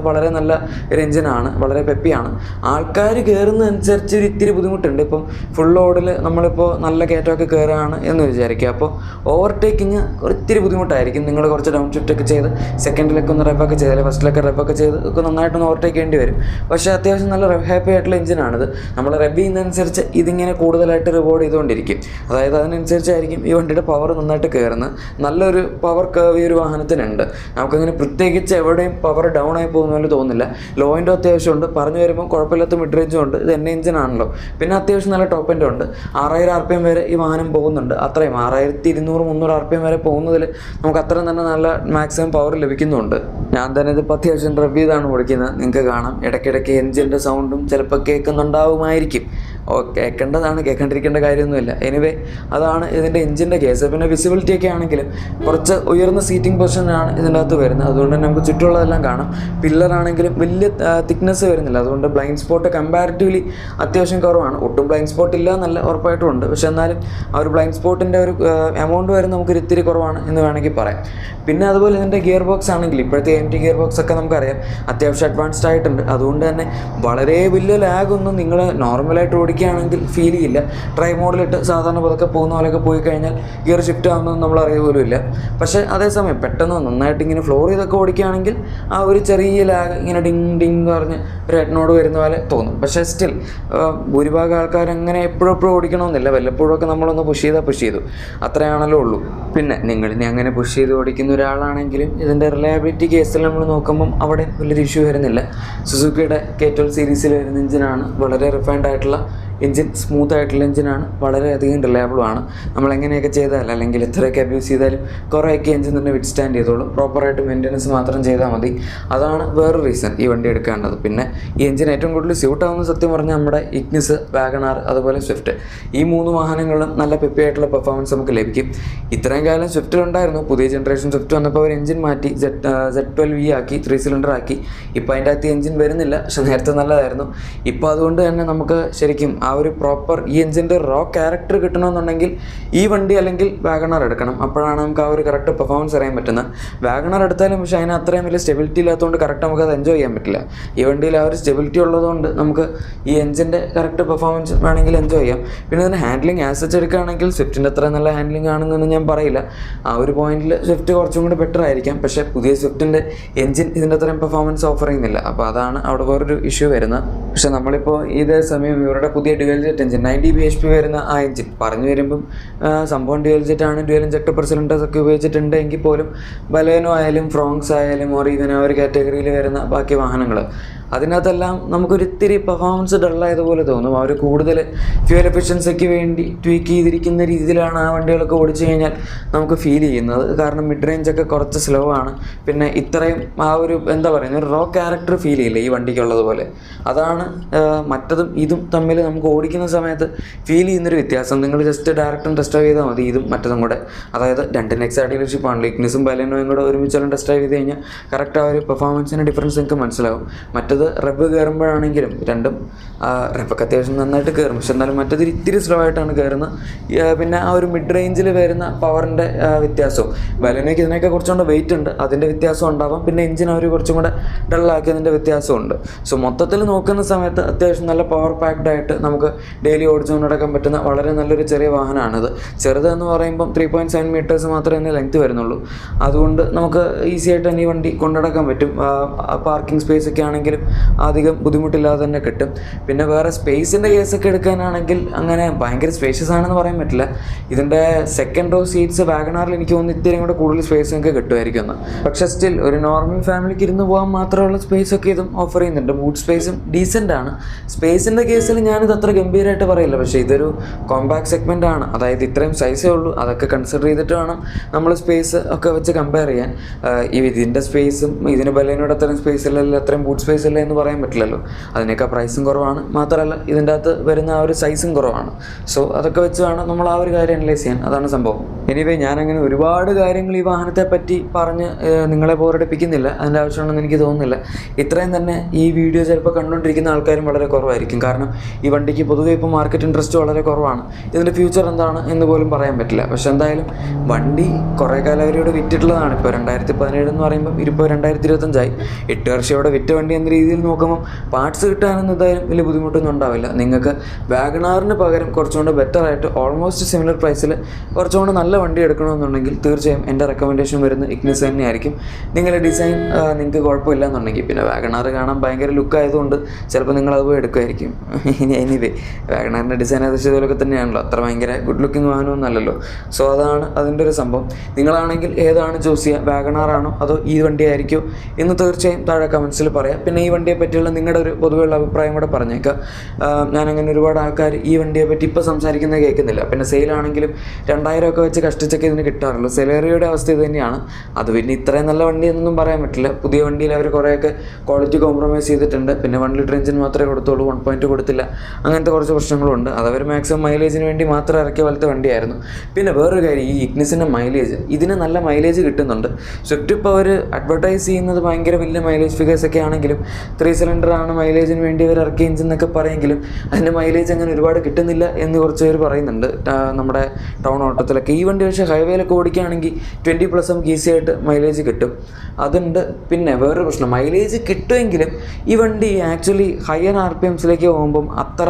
വളരെ നല്ല ഒരു എഞ്ചിനാണ് വളരെ പെപ്പിയാണ് ആൾക്കാർ കയറുന്നതനുസരിച്ച് ഒരു ഇത്തിരി ബുദ്ധിമുട്ടുണ്ട്. ഇപ്പം ഫുൾ ഓടിൽ നമ്മളിപ്പോൾ നല്ല കയറ്റമൊക്കെ കയറുകയാണ് എന്ന് വിചാരിക്കുക. അപ്പോൾ ഓവർടേക്കിങ് ഒത്തിരി ബുദ്ധിമുട്ടായിരിക്കും. നിങ്ങൾ കുറച്ച് ഡൗൺ ഷിഫ്റ്റ് ഒക്കെ ചെയ്ത് സെക്കൻഡിലൊക്കെ ഒന്ന് റെപ്പൊക്കെ ചെയ്ത് ഫസ്റ്റിലൊക്കെ റെപ്പൊക്കെ ചെയ്ത് ഒക്കെ നന്നായിട്ട് ഒന്ന് ഓവർടേക്കേണ്ടി വരും. പക്ഷേ അത്യാവശ്യം നല്ല ഹാപ്പി ആയിട്ടുള്ള എഞ്ചിനാണിത് നമ്മൾ റെബ് ചെയ്യുന്നതനുസരിച്ച് ഇതിങ്ങനെ കൂടുതലായിട്ട് റിവോർഡ് ചെയ്തുകൊണ്ടിരിക്കും. അതായത് അതിനനുസരിച്ചായിരിക്കും ഈ വണ്ടിയുടെ പവർ നന്നായിട്ട് കയറുന്നത് നല്ലൊരു പവർ കേവ് ഈ ഒരു വാഹനത്തിനുണ്ട്. നമുക്കങ്ങനെ പ്രത്യേകിച്ച് എവിടെയും പവർ ഡൗൺ ആയി പോകുന്ന പോലെ തോന്നുന്നില്ല. ലോയിന്റെ അത്യാവശ്യമുണ്ട്. പറഞ്ഞു വരുമ്പോൾ കുഴപ്പമില്ലാത്ത മിഡ് റേഞ്ചും ഉണ്ട്. ഇത് എന്റെ എഞ്ചിനാണല്ലോ പിന്നെ അത്യാവശ്യം നല്ല ടോപ്പ് എന്റെ ഉണ്ട്. ആറായിരം ആർ പി എം വരെ ഈ വാഹനം പോകുന്നുണ്ട്. അത്രയും ആറായിരത്തി ഇരുന്നൂറ് മുന്നൂറ് ആർ പി എം വരെ പോകുന്നതിൽ നമുക്ക് അത്രയും തന്നെ നല്ല മാക്സിമം പവർ ലഭിക്കുന്നുണ്ട്. ഞാൻ തന്നെ ഇതിപ്പോൾ അത്യാവശ്യം റിവ്യൂ ചെയ്താണ് ഓടിക്കുന്നത് നിങ്ങൾക്ക് കാണാം. ഇടയ്ക്കിടയ്ക്ക് എഞ്ചിന്റെ സൗണ്ടും ചിലപ്പോൾ കേൾക്കുന്നുണ്ടാവുമായിരിക്കും. ഓ കേൾക്കേണ്ടതാണ് കേൾക്കാണ്ടിരിക്കേണ്ട കാര്യമൊന്നുമില്ല. എനിവേ അതാണ് ഇതിന്റെ എഞ്ചിന്റെ കേസ് പിന്നെ വിസിബിലിറ്റി ഒക്കെ ആണെങ്കിലും കുറച്ച് ഉയർന്ന സീറ്റിംഗ് പൊസിഷനാണ് ഇതിന്റെ അകത്ത് വരുന്നത്. അതുകൊണ്ട് നമുക്ക് ചുറ്റുമുള്ളതെല്ലാം കാണാം. പില്ലറാണെങ്കിലും വലിയ തിക്നെസ് വരുന്നില്ല. അതുകൊണ്ട് ബ്ലൈൻഡ് സ്പോട്ട് കമ്പാരിറ്റീവ്ലി അത്യാവശ്യം കുറവാണ്. ഒട്ടും ബ്ലൈൻഡ് സ്പോട്ട് ഇല്ല എന്നല്ല ഉറപ്പായിട്ടും ഉണ്ട്. പക്ഷെ എന്നാലും ആ ഒരു ബ്ലൈൻഡ് സ്പോട്ടിന്റെ ഒരു എമൗണ്ട് വരെ നമുക്ക് ഇത്തിരി കുറവാണ് എന്ന് വേണമെങ്കിൽ പറയാം. പിന്നെ അതുപോലെ ഇതിന്റെ ഗിയർ ബോക്സ് ആണെങ്കിൽ ഇപ്പോഴത്തെ എം ടി ഗിയർ ബോക്സ് ഒക്കെ നമുക്കറിയാം. അത്യാവശ്യം അഡ്വാൻസ്ഡ് ആയിട്ടുണ്ട്. അതുകൊണ്ട് തന്നെ വളരെ വലിയ ലാഗൊന്നും നിങ്ങൾ നോർമലായിട്ട് ഓടിക്കുകയാണെങ്കിൽ ഫീൽ ചെയ്യില്ല. ട്രൈ മോഡിലിട്ട് സാധാരണ പതുക്കെ പോകുന്ന പോലെയൊക്കെ പോയി കഴിഞ്ഞാൽ ഗിയർ ഷിഫ്റ്റ് ആവുന്നതൊന്നും നമ്മൾ അറിയ പോലും ഇല്ല. പക്ഷേ അതേസമയം പെട്ടെന്ന് നന്നായിട്ട് ഇങ്ങനെ ഫ്ലോർ ചെയ്തൊക്കെ ഓടിക്കുകയാണെങ്കിൽ ആ ഒരു ചെറിയ ലാഗ് ഇങ്ങനെ ഡിങ് ഡിങ് എന്ന് പറഞ്ഞ് ഒരു ഹെഡ്നോട് വരുന്ന പോലെ തോന്നും. പക്ഷേ സ്റ്റിൽ ഭൂരിഭാഗം ആൾക്കാർ അങ്ങനെ എപ്പോഴും എപ്പോഴും ഓടിക്കണമെന്നില്ല. വല്ലപ്പോഴൊക്കെ നമ്മളൊന്ന് പുഷ് ചെയ്താൽ പുഷ് ചെയ്തു. അത്രയാണല്ലോ ഉള്ളൂ. പിന്നെ നിങ്ങൾ ഇനി അങ്ങനെ പുഷ് ചെയ്ത് ഓടിക്കുന്ന ഒരാളാണെങ്കിലും ഇതിന്റെ റിലയബിലിറ്റി കേസിൽ നമ്മൾ നോക്കുമ്പം അവിടെ വലിയൊരു ഇഷ്യൂ വരുന്നില്ല. സുസുക്കിയുടെ കെ സീരീസിൽ വരുന്ന എഞ്ചിനാണ് വളരെ റിഫൈൻഡ് ആയിട്ടുള്ള എഞ്ചിൻ സ്മൂത്ത് ആയിട്ടുള്ള എഞ്ചിനാണ്. വളരെയധികം റിലയബിളുമാണ് നമ്മൾ എങ്ങനെയൊക്കെ ചെയ്താൽ അല്ലെങ്കിൽ എത്രയൊക്കെ അബ്യൂസ് ചെയ്താലും കുറേയൊക്കെ എഞ്ചിൻ തന്നെ വിറ്റ് സ്റ്റാൻഡ് ചെയ്തോളും പ്രോപ്പറായിട്ട് മെയിന്റനൻസ് മാത്രം ചെയ്താൽ മതി. അതാണ് വേറെ റീസൺ ഈ വണ്ടി എടുക്കേണ്ടത് പിന്നെ ഈ എഞ്ചിൻ ഏറ്റവും കൂടുതൽ സ്യൂട്ട് ആവുന്ന സത്യം പറഞ്ഞാൽ നമ്മുടെ ഇഗ്നിസ് വാഗണാർ അതുപോലെ സ്വിഫ്റ്റ് ഈ മൂന്ന് വാഹനങ്ങളും നല്ല പെപ്പിയായിട്ടുള്ള പെർഫോമൻസ് നമുക്ക് ലഭിക്കും. ഇത്രയും കാലം സ്വിഫ്റ്റിലുണ്ടായിരുന്നു പുതിയ ജനറേഷൻ സ്വിഫ്റ്റ് വന്നപ്പോൾ അവർ എഞ്ചിൻ മാറ്റി ജെറ്റ് ജെറ്റ് ട്വൽവ് ഇ ആക്കി ത്രീ സിലിണ്ടർ ആക്കി. ഇപ്പോൾ അതിന്റെ അകത്ത് എഞ്ചിൻ വരുന്നില്ല. പക്ഷെ നേരത്തെ നല്ലതായിരുന്നു. ഇപ്പോൾ അതുകൊണ്ട് തന്നെ നമുക്ക് ശരിക്കും ആ ഒരു പ്രോപ്പർ ഈ എഞ്ചിന്റെ റോ ക്യാരക്ടർ കിട്ടണമെന്നുണ്ടെങ്കിൽ ഈ വണ്ടി അല്ലെങ്കിൽ വാഗണർ എടുക്കണം. അപ്പോഴാണ് നമുക്ക് ആ ഒരു കറക്റ്റ് പെർഫോമൻസ് അറിയാൻ പറ്റുന്നത്. വാഗണർ എടുത്താലും പക്ഷേ അതിന് അത്രയും വലിയ സ്റ്റെബിലിറ്റി ഇല്ലാത്തതുകൊണ്ട് കറക്റ്റ് നമുക്ക് അത് എൻജോയ് ചെയ്യാൻ പറ്റില്ല. ഈ വണ്ടിയിൽ ആ ഒരു സ്റ്റെബിലിറ്റി ഉള്ളതുകൊണ്ട് നമുക്ക് ഈ എഞ്ചിന്റെ കറക്റ്റ് പെർഫോമൻസ് വേണമെങ്കിൽ എൻജോയ് ചെയ്യാം. പിന്നെ ഇതിന് ഹാൻഡ്ലിംഗ് ആസച്ച് എടുക്കുകയാണെങ്കിൽ സ്വിഫ്റ്റിന്റെ അത്ര നല്ല ഹാൻഡ്ലിംഗ് ആണെന്നൊന്നും ഞാൻ പറയില്ല. ആ ഒരു പോയിന്റിൽ സ്വിഫ്റ്റ് കുറച്ചും കൂടി ബെറ്റർ ആയിരിക്കാം. പക്ഷേ പുതിയ സ്വിഫ്റ്റിന്റെ എഞ്ചിൻ ഇതിന്റെ അത്രയും പെർഫോമൻസ് ഓഫർ ചെയ്യുന്നില്ല. അപ്പോൾ അതാണ് അവിടെ വേറൊരു ഇഷ്യൂ വരുന്നത്. പക്ഷേ നമ്മളിപ്പോൾ ഇതേ സമയം ഇവരുടെ പുതിയ dual jet engine. Ninety B H P വരുന്ന ആ എഞ്ചിൻ. പറഞ്ഞു വരുമ്പം സംഭവം ഡ്യുവൽ ജെറ്റ് ആണ്. ഡ്യുവൽ ഇഞ്ചക്ടർ സിലിണ്ടേഴ്സ് ഒക്കെ ഉപയോഗിച്ചിട്ടുണ്ട് എങ്കിൽ പോലും ബലേനോ ആയാലും ഫ്രോങ്സ് ആയാലും ഓർ ഈവൻ ആ ഒരു കാറ്റഗറിയിൽ വരുന്ന ബാക്കി വാഹനങ്ങൾ അതിനകത്തെല്ലാം നമുക്കൊരിത്തിരി പെർഫോമൻസ് ഡള്ളായതുപോലെ തോന്നും. അവർ കൂടുതൽ ഫ്യൂൽ എഫിഷ്യൻസിക്ക് വേണ്ടി ട്വീക്ക് ചെയ്തിരിക്കുന്ന രീതിയിലാണ് ആ വണ്ടികളൊക്കെ ഓടിച്ചു കഴിഞ്ഞാൽ നമുക്ക് ഫീൽ ചെയ്യുന്നത്. കാരണം മിഡ് റേഞ്ച് ഒക്കെ കുറച്ച് സ്ലോ ആണ്. പിന്നെ ഇത്രയും ആ ഒരു എന്താ പറയുക ഒരു റോ ക്യാരക്ടർ ഫീൽ ചെയ്യില്ല ഈ വണ്ടിക്കുള്ളതുപോലെ അതാണ് മറ്റതും ഇതും തമ്മിൽ നമുക്ക് ഓടിക്കുന്ന സമയത്ത് ഫീൽ ചെയ്യുന്നൊരു വ്യത്യാസം. നിങ്ങൾ ജസ്റ്റ് ഡയറക്റ്റ് ടെസ്റ്റ് ഡ്രൈവ് ചെയ്താൽ മതി. ഇതും മറ്റതും കൂടെ. അതായത് രണ്ട് നെക്സ്റ്റ് ആണ്. ലിഗ്നിസും ബലനോയും കൂടെ ഒരുമിച്ചാലും ടെസ്റ്റ് ഡ്രൈവ് ചെയ്ത് കഴിഞ്ഞാൽ കറക്റ്റ് ആ ഒരു പെർഫോമൻസിന്റെ ഡിഫറൻസ് നിങ്ങൾക്ക് മനസ്സിലാവും. മറ്റത് റബ്ബ് കയറുമ്പോഴാണെങ്കിലും രണ്ടും റബ്ബൊക്കെ അത്യാവശ്യം നന്നായിട്ട് കയറും. പക്ഷെ എന്നാലും മറ്റത് ഇത്തിരി സ്ലോ ആയിട്ടാണ് കയറുന്നത്. പിന്നെ ആ ഒരു മിഡ് റേഞ്ചിൽ വരുന്ന പവറിന്റെ വ്യത്യാസവും. ബലനോയ്ക്ക് ഇതിനൊക്കെ കുറച്ചുകൊണ്ട് വെയിറ്റ് ഉണ്ട്. അതിന്റെ വ്യത്യാസം ഉണ്ടാവാം. പിന്നെ എഞ്ചിൻ അവർ കുറച്ചും കൂടെ ഡള്ളാക്കിയതിന്റെ വ്യത്യാസമുണ്ട് സോ മൊത്തത്തിൽ നോക്കുന്ന സമയത്ത് അത്യാവശ്യം നല്ല പവർ പാക്ഡ് ആയിട്ട് നമുക്ക് ഡെയിലി ഓടിച്ചുകൊണ്ട് നടക്കാൻ പറ്റുന്ന വളരെ നല്ലൊരു ചെറിയ വാഹനമാണിത്. ചെറുതെന്ന് പറയുമ്പം ത്രീ പോയിന്റ് സെവൻ മീറ്റേഴ്സ് മാത്രമേ ലെങ്ത് വരുന്നുള്ളൂ. അതുകൊണ്ട് നമുക്ക് ഈസി ആയിട്ട് തന്നെ ഈ വണ്ടി കൊണ്ടുനടക്കാൻ പറ്റും. പാർക്കിംഗ് സ്പേസ് ഒക്കെ ആണെങ്കിലും അധികം ബുദ്ധിമുട്ടില്ലാതെ തന്നെ കിട്ടും. പിന്നെ വേറെ സ്പേസിന്റെ കേസൊക്കെ എടുക്കാനാണെങ്കിൽ അങ്ങനെ ഭയങ്കര സ്പേഷ്യസ് ആണെന്ന് പറയാൻ പറ്റില്ല. ഇതിന്റെ സെക്കൻഡ് റോ സീറ്റ്സ് വാഗണാറിൽ എനിക്ക് തോന്നുന്നു ഇത്തിരി കൂടെ കൂടുതൽ സ്പേസ് ഒക്കെ കിട്ടുമായിരിക്കും എന്ന്. പക്ഷേ സ്റ്റിൽ ഒരു നോർമൽ ഫാമിലിക്ക് ഇരുന്ന് പോകാൻ മാത്രമുള്ള സ്പേസ് ഒക്കെ ഇതും ഓഫർ ചെയ്യുന്നുണ്ട്. ബൂട്ട് സ്പേസും ഡീസന്റ് ആണ്. സ്പേസിന്റെ കേസിൽ ഞാനിത് അത്ര ഗംഭീരമായിട്ട് പറയില്ല. പക്ഷേ ഇതൊരു കോമ്പാക്ട് സെഗ്മെന്റ് ആണ്. അതായത് ഇത്രയും സൈസേ ഉള്ളൂ. അതൊക്കെ കൺസിഡർ ചെയ്തിട്ട് വേണം നമ്മൾ സ്പേസ് ഒക്കെ വെച്ച് കമ്പയർ ചെയ്യാൻ. ഈ ഇതിന്റെ സ്പേസും ഇതിന് ബലേനോട് അത്രയും സ്പേസ് ഇല്ലല്ലോ അത്രയും ബൂട്ട് സ്പേസ് ഇല്ല എന്ന് പറയാൻ പറ്റില്ലല്ലോ. അതിനൊക്കെ പ്രൈസും കുറവാണ്. മാത്രമല്ല ഇതിന്റെ അകത്ത് വരുന്ന ആ ഒരു സൈസും കുറവാണ്. സോ അതൊക്കെ വെച്ച് വേണം നമ്മൾ ആ ഒരു കാര്യം അനലൈസ് ചെയ്യാൻ. അതാണ് സംഭവം. എനിവേ ഞാനങ്ങനെ ഒരുപാട് കാര്യങ്ങൾ ഈ വാഹനത്തെ പറ്റി പറഞ്ഞ് നിങ്ങളെ ബോറടിപ്പിക്കുന്നില്ല. അതിന്റെ ആവശ്യമുണ്ടെന്ന് എനിക്ക് തോന്നുന്നില്ല. ഇത്രയും തന്നെ ഈ വീഡിയോ ചിലപ്പോൾ കണ്ടുകൊണ്ടിരിക്കുന്ന ആൾക്കാരും വളരെ കുറവായിരിക്കും. കാരണം ഈ വണ്ടിക്ക് പൊതുവെ ഇപ്പോൾ മാർക്കറ്റ് ഇൻട്രസ്റ്റ് വളരെ കുറവാണ്. ഇതിന്റെ ഫ്യൂച്ചർ എന്താണ് എന്ന് പോലും പറയാൻ പറ്റില്ല. പക്ഷെ എന്തായാലും വണ്ടി കുറേ കാലം അവരോട് വിറ്റിട്ടുള്ളതാണ്. ഇപ്പോൾ രണ്ടായിരത്തി പതിനേഴ് എന്ന് പറയുമ്പോൾ ഇപ്പോൾ രണ്ടായിരത്തി ഇരുപത്തഞ്ചായി എട്ട് വർഷം ഇവിടെ വിറ്റ വണ്ടി എന്ന രീതിയിൽ നോക്കുമ്പോൾ പാർട്സ് കിട്ടാനൊന്നും എന്തായാലും വലിയ ബുദ്ധിമുട്ടൊന്നും ഉണ്ടാവില്ല. നിങ്ങൾക്ക് വാഗണാറിന് പകരം കുറച്ചുകൊണ്ട് ബെറ്റർ ആയിട്ട് ഓൾമോസ്റ്റ് സിമിലർ പ്രൈസിൽ കുറച്ചുകൊണ്ട് നല്ല വണ്ടി എടുക്കണമെന്നുണ്ടെങ്കിൽ തീർച്ചയായും എന്റെ റെക്കമെൻഡേഷൻ വരുന്ന ഇഗ്നിസ് തന്നെയായിരിക്കും. നിങ്ങളുടെ ഡിസൈൻ നിങ്ങൾക്ക് കുഴപ്പമില്ല എന്നുണ്ടെങ്കിൽ പിന്നെ വാഗണാർ കാണാൻ ഭയങ്കര ലുക്ക് ആയതുകൊണ്ട് ചിലപ്പോൾ നിങ്ങൾ അത് പോയി എടുക്കുമായിരിക്കും. എനിവേ വാഗണാറിന്റെ ഡിസൈൻ ഏകദേശം ഇതുപോലൊക്കെ തന്നെയാണല്ലോ. അത്ര ഭയങ്കര ഗുഡ് ലുക്കിംഗ് വാഹനമൊന്നും അല്ലല്ലോ. സോ അതാണ് അതിന്റെ ഒരു സംഭവം. നിങ്ങളാണെങ്കിൽ ഏതാണ് ചൂസ് ചെയ്യുക? വാഗണാറാണോ അതോ ഈ വണ്ടിയായിരിക്കോ? എന്ന് തീർച്ചയായും താഴെ കമൻസിൽ പറയാം. പിന്നെ ഈ വണ്ടിയെ പറ്റിയുള്ള നിങ്ങളുടെ ഒരു പൊതുവെയുള്ള അഭിപ്രായം കൂടെ പറഞ്ഞേക്കാം. ഞാനങ്ങനെ ഒരുപാട് ആൾക്കാർ ഈ വണ്ടിയെ പറ്റി ഇപ്പോൾ സംസാരിക്കുന്നത് കേൾക്കുന്നില്ല. പിന്നെ സെയിലാണെങ്കിലും രണ്ടായിരം ഒക്കെ വെച്ച് കഷ്ടിച്ചൊക്കെ ഇതിന് കിട്ടാറുള്ളൂ. സെലേറിയുടെ അവസ്ഥ ഇത് തന്നെയാണ്. അത് പിന്നെ ഇത്രയും നല്ല വണ്ടി എന്നൊന്നും പറയാൻ പറ്റില്ല. പുതിയ വണ്ടിയിൽ അവർ കുറേയൊക്കെ ക്വാളിറ്റി കോംപ്രമൈസ് ചെയ്തിട്ടുണ്ട്. പിന്നെ വൺ ലിറ്റർ എഞ്ചിൻ മാത്രമേ കൊടുത്തുള്ളൂ. വൺ പോയിന്റ് കൊടുത്തില്ല. അങ്ങനത്തെ കുറച്ച് പ്രശ്നങ്ങളുണ്ട്. അതവർ മാക്സിമം മൈലേജിന് വേണ്ടി മാത്രം ഇറക്കിയ പോലത്തെ വണ്ടിയായിരുന്നു. പിന്നെ വേറൊരു കാര്യം ഈ ഇഗ്നിസിന്റെ മൈലേജ് ഇതിന് നല്ല മൈലേജ് കിട്ടുന്നുണ്ട്. സ്വിഫ്റ്റ് ഇപ്പോൾ അവർ അഡ്വർടൈസ് ചെയ്യുന്നത് ഭയങ്കര വലിയ മൈലേജ് ഫിഗേഴ്സ് ഒക്കെ ആണെങ്കിലും ത്രീ സിലിണ്ടർ ആണ് മൈലേജിന് വേണ്ടി അവർ ഇറക്കിയ എഞ്ചിൻ എന്നൊക്കെ പറയെങ്കിലും അതിന്റെ മൈലേജ് അങ്ങനെ ഒരുപാട് കിട്ടുന്നില്ല എന്ന് കുറച്ച് പേര് പറയുന്നുണ്ട്. നമ്മുടെ ടൗൺ ഓട്ടത്തിലൊക്കെ. ഈ വണ്ടി പക്ഷേ ഹൈവേയിലൊക്കെ ഓടിക്കുകയാണെങ്കിൽ ട്വന്റി പ്ലസ് നമുക്ക് ഈസി ആയിട്ട് മൈലേജ് കിട്ടും. അതുണ്ട്. പിന്നെ വേറൊരു പ്രശ്നം മൈലേജ് കിട്ടുമെങ്കിലും ഈ വണ്ടി ആക്ച്വലി ഹയർ ആർ പി എംസിലേക്ക് പോകുമ്പം അത്ര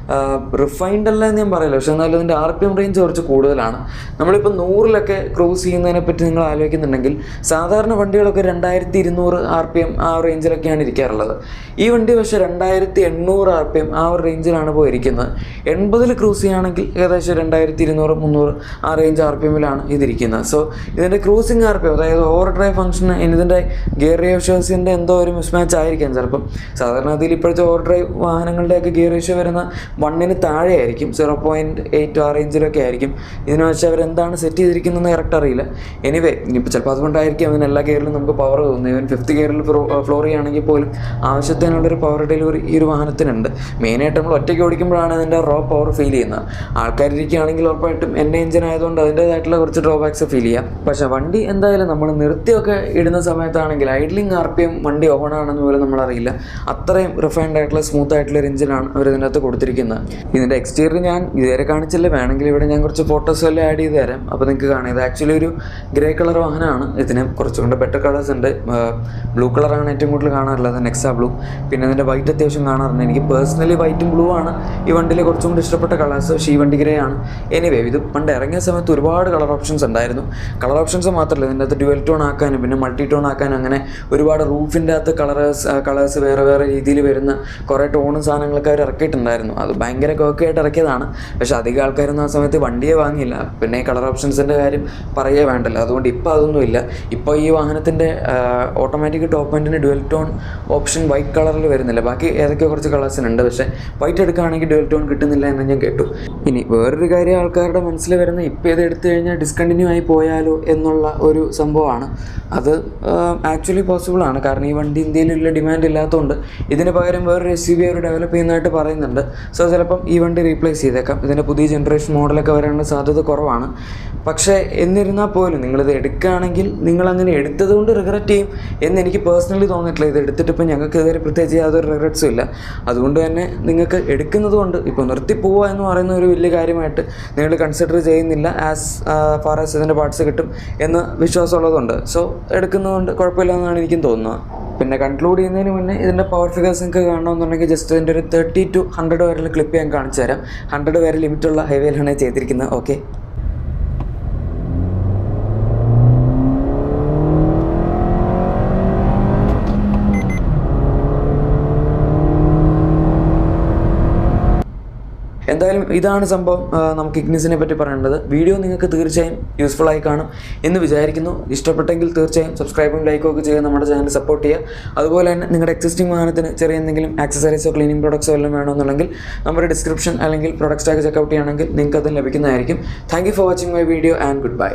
റിഫൈൻഡ് അല്ല എന്ന് ഞാൻ പറയില്ല. പക്ഷെ എന്നാലും അതിന്റെ ആർ പി എം റേഞ്ച് കുറച്ച് കൂടുതലാണ്. നമ്മളിപ്പോൾ നൂറിലൊക്കെ ക്രൂസ് ചെയ്യുന്നതിനെ പറ്റി നിങ്ങൾ ആലോചിക്കുന്നുണ്ടെങ്കിൽ സാധാരണ വണ്ടികളൊക്കെ രണ്ടായിരത്തി ഇരുന്നൂറ് ആർ പി എം ആ റേഞ്ചിലൊക്കെയാണ് ഇരിക്കാറുള്ളത്. ഈ വണ്ടി പക്ഷേ രണ്ടായിരത്തി എണ്ണൂറ് ആർ പി എം ആ ഒരു റേഞ്ചിലാണ് പോയിരിക്കുന്നത്. എൺപതിൽ ക്രൂസ് ചെയ്യുകയാണെങ്കിൽ ഏകദേശം രണ്ടായിരത്തി ഇരുന്നൂറ് മുന്നൂറ് ആ റേഞ്ച് ആർ പി എമ്മിലാണ് ഇതിരിക്കുന്നത്. സോ ഇതിന്റെ ക്രൂസിങ് ആർ പി എം അതായത് ഓവർ ഡ്രൈവ് ഫംഗ്ഷന് ഇതിന്റെ ഗിയർ റേഷ്യോസിന്റെ എന്തോ ഒരു മിസ്മാച്ച് ആയിരിക്കാം ചിലപ്പം. സാധാരണ അതിൽ ഇപ്പോഴത്തെ ഓവർ ഡ്രൈവ് വാഹനങ്ങളുടെയൊക്കെ ഗിയർ റേഷ്യോ വരുന്ന വണ്ണിന് താഴെ ആയിരിക്കും സീറോ പോയിന്റ് എയ്റ്റ് ആ റേഞ്ചിലൊക്കെ ആയിരിക്കും. ഇതിനു വെച്ചാൽ അവരെന്താണ് സെറ്റ് ചെയ്തിരിക്കുന്നതെന്ന് കറക്റ്റ് അറിയില്ല. എനിവേ ഇനിയിപ്പോൾ ചിലപ്പോൾ അതുകൊണ്ടായിരിക്കും അങ്ങനെ എല്ലാ ഗിയറിലും നമുക്ക് പവർ തോന്നുന്നത്. ഈവൻ ഫിഫ്ത് ഗിയറിൽ ഫ്ലോർ ചെയ്യുകയാണെങ്കിൽ പോലും ആവശ്യത്തിനുള്ളൊരു പവർ ഡെലിവറി ഈ ഒരു വാഹനത്തിനുണ്ട്. മെയിനായിട്ട് നമ്മൾ ഒറ്റയ്ക്ക് ഓടിക്കുമ്പോഴാണ് അതിന്റെ റോ പവർ ഫീൽ ചെയ്യുന്നത്. ആൾക്കാരിരിക്കുകയാണെങ്കിൽ ഉറപ്പായിട്ടും എന്റെ എഞ്ചിൻ ആയതുകൊണ്ട് അതിന്റേതായിട്ടുള്ള കുറച്ച് ഡ്രോബാക്സ് ഫീൽ ചെയ്യാം. പക്ഷേ വണ്ടി എന്തായാലും നമ്മൾ നിർത്തിയൊക്കെ ഇടുന്ന സമയത്താണെങ്കിൽ ഐഡ്ലിംഗ് ആർ പി എം വണ്ടി ഓൺ ആണെന്ന് പോലും നമ്മളറിയില്ല. അത്രയും റിഫൈൻഡ് ആയിട്ടുള്ള സ്മൂത്ത് ആയിട്ടുള്ള ഒരു എഞ്ചിനാണ് അവർ ഇതിനകത്ത് കൊടുത്തിരിക്കുന്നത്. ഇതിന്റെ എക്സ്റ്റീരിയർ ഞാൻ ഇതുവരെ കാണിച്ചില്ല. വേണമെങ്കിൽ ഇവിടെ ഞാൻ കുറച്ച് ഫോട്ടോസ് എല്ലാം ആഡ് ചെയ്ത് തരാം. അപ്പോൾ നിങ്ങൾക്ക് കാണാം. ഇത് ആക്ച്വലി ഒരു ഗ്രേ കളർ വാഹനമാണ്. ഇതിന് കുറച്ചുകൊണ്ട് ബെറ്റർ കളേഴ്സ് ഉണ്ട്. ബ്ലൂ കളറാണ് ഏറ്റവും കൂടുതൽ കാണാറുള്ളത്. നെക്സ ബ്ലൂ പിന്നെ ഇതിന്റെ വൈറ്റ് അത്യാവശ്യം കാണാറുണ്ട്. എനിക്ക് പേഴ്സണലി വൈറ്റും ബ്ലൂ ആണ്. ഈ വണ്ടിയിലെ കുറച്ചും കൂടി ഇഷ്ടപ്പെട്ട കളേഴ്സ് ഷീ വണ്ടി ഗ്രേ ആണ്. എനിവേ ഇത് പണ്ട് ഇറങ്ങിയ സമയത്ത് ഒരുപാട് കളർ ഓപ്ഷൻസ് ഉണ്ടായിരുന്നു. കളർ ഓപ്ഷൻസ് മാത്രമല്ല ഇതിന്റെ അകത്ത് ഡ്യുവൽ ടോൺ ആക്കാനും പിന്നെ മൾട്ടി ടോൺ ആക്കാനും അങ്ങനെ ഒരുപാട് റൂഫിന്റെ അകത്ത് കളേഴ്സ് കളേഴ്സ് വേറെ വേറെ രീതിയിൽ വരുന്ന കുറേ ടോണും സാധനങ്ങളൊക്കെ അവർ ഇറക്കിയിട്ടുണ്ടായിരുന്നു. അത് ഭയങ്കര കോക്കായിട്ട് ഇറക്കിയതാണ്. പക്ഷേ അധികം ആൾക്കാരൊന്നും ആ സമയത്ത് വണ്ടിയെ വാങ്ങിയില്ല. പിന്നെ കളർ ഓപ്ഷൻസിന്റെ കാര്യം പറയേ വേണ്ടല്ലോ. അതുകൊണ്ട് ഇപ്പോൾ അതൊന്നുമില്ല ഇപ്പോൾ ഈ വാഹനത്തിന്റെ ഓട്ടോമാറ്റിക് ടോപ്പ് എൻഡിന് ഡുവൽ ടോൺ ഓപ്ഷൻ വൈറ്റ് കളറിൽ വരുന്നില്ല. ബാക്കി ഏതൊക്കെ കുറച്ച് കളേഴ്സിനുണ്ട് പക്ഷേ വൈറ്റ് എടുക്കുകയാണെങ്കിൽ ഡുവൽ ടോൺ കിട്ടുന്നില്ല എന്ന് ഞാൻ കേട്ടു. ഇനി വേറൊരു കാര്യം ആൾക്കാരുടെ മനസ്സിൽ വരുന്ന ഇപ്പോൾ ഇത് എടുത്തു കഴിഞ്ഞാൽ ഡിസ്കണ്ടിന്യൂ ആയി പോയാലോ എന്നുള്ള ഒരു സംഭവമാണ്. അത് ആക്ച്വലി പോസിബിൾ ആണ്. കാരണം ഈ വണ്ടി ഇന്ത്യയിലുള്ള ഡിമാൻഡ് ഇല്ലാത്തതുകൊണ്ട് ഇതിന് പകരം വേറൊരു എസ് യു ബി അവർ ഡെവലപ്പ് ചെയ്യുന്നതായിട്ട് പറയുന്നുണ്ട്. ചിലപ്പം ഈ വണ്ടി റീപ്ലേസ് ചെയ്തേക്കാം. ഇതിന്റെ പുതിയ ജനറേഷൻ മോഡലൊക്കെ വരാനുള്ള സാധ്യത കുറവാണ്. പക്ഷേ എന്നിരുന്നാൽ പോലും നിങ്ങളിത് എടുക്കുകയാണെങ്കിൽ നിങ്ങളങ്ങനെ എടുത്തത് കൊണ്ട് റിഗ്രറ്റ് ചെയ്യും എന്ന് എനിക്ക് പേഴ്സണലി തോന്നിയിട്ടില്ല. ഇത് എടുത്തിട്ട് ഇപ്പം ഞങ്ങൾക്ക് ഇതുവരെ പ്രത്യേകിച്ച് യാതൊരു റിഗ്രറ്റ്സും ഇല്ല. അതുകൊണ്ട് തന്നെ നിങ്ങൾക്ക് എടുക്കുന്നത് കൊണ്ട് ഇപ്പോൾ നിർത്തി പോവുക എന്ന് പറയുന്ന ഒരു വലിയ കാര്യമായിട്ട് നിങ്ങൾ കൺസിഡർ ചെയ്യുന്നില്ല. ആസ് ഫാർ ആസ് ഇതിന്റെ പാർട്സ് കിട്ടും എന്ന് വിശ്വാസമുള്ളതുകൊണ്ട് സോ എടുക്കുന്നതുകൊണ്ട് കുഴപ്പമില്ല എന്നാണ് എനിക്കും തോന്നുന്നത്. പിന്നെ കൺക്ലൂഡ് ചെയ്യുന്നതിന് മുന്നേ ഇതിന്റെ പവർ ഫിഗേഴ്സ് നിങ്ങൾക്ക് കാണണമെന്നുണ്ടെങ്കിൽ ജസ്റ്റ് ഇതിന്റെ ഒരു തേർട്ടി ടു ഹൺഡ്രഡ് ക്ലിപ്പ് ഞാൻ കാണിച്ചു തരാം ഹൺഡ്രഡ് വരെ ലിമിറ്റുള്ള ഹൈവേയിലാണ് ചെയ്തിരിക്കുന്നത്. ഓക്കെ എന്തായാലും ഇതാണ് സംഭവം നമുക്ക് ഇഗ്നിസിനെ പറ്റി പറയേണ്ടത് വീഡിയോ നിങ്ങൾക്ക് തീർച്ചയായും യൂസ്ഫുൾ ആയി കാണും എന്ന് വിചാരിക്കുന്നു. ഇഷ്ടപ്പെട്ടെങ്കിൽ തീർച്ചയായും സബ്സ്ക്രൈബും ലൈക്കും ഒക്കെ ചെയ്യുക നമ്മുടെ ചാനൽ സപ്പോർട്ട് ചെയ്യുക. അതുപോലെ തന്നെ നിങ്ങളുടെ എക്സിസ്റ്റിംഗ് വാഹനത്തിന് ചെറിയ എന്തെങ്കിലും ആക്സസറീസോ ക്ലീനിങ് പ്രോഡക്ട്സോ എല്ലാം വേണമെന്നുണ്ടെങ്കിൽ നമ്മുടെ ഡിസ്ക്രിപ്ഷൻ അല്ലെങ്കിൽ പ്രൊഡക്ട്സ് ടാഗ് ചെക്കൗട്ട് ചെയ്യുകയാണെങ്കിൽ നിങ്ങൾക്ക് അത് ലഭിക്കുന്നതായിരിക്കും. Thank for watching my video and goodbye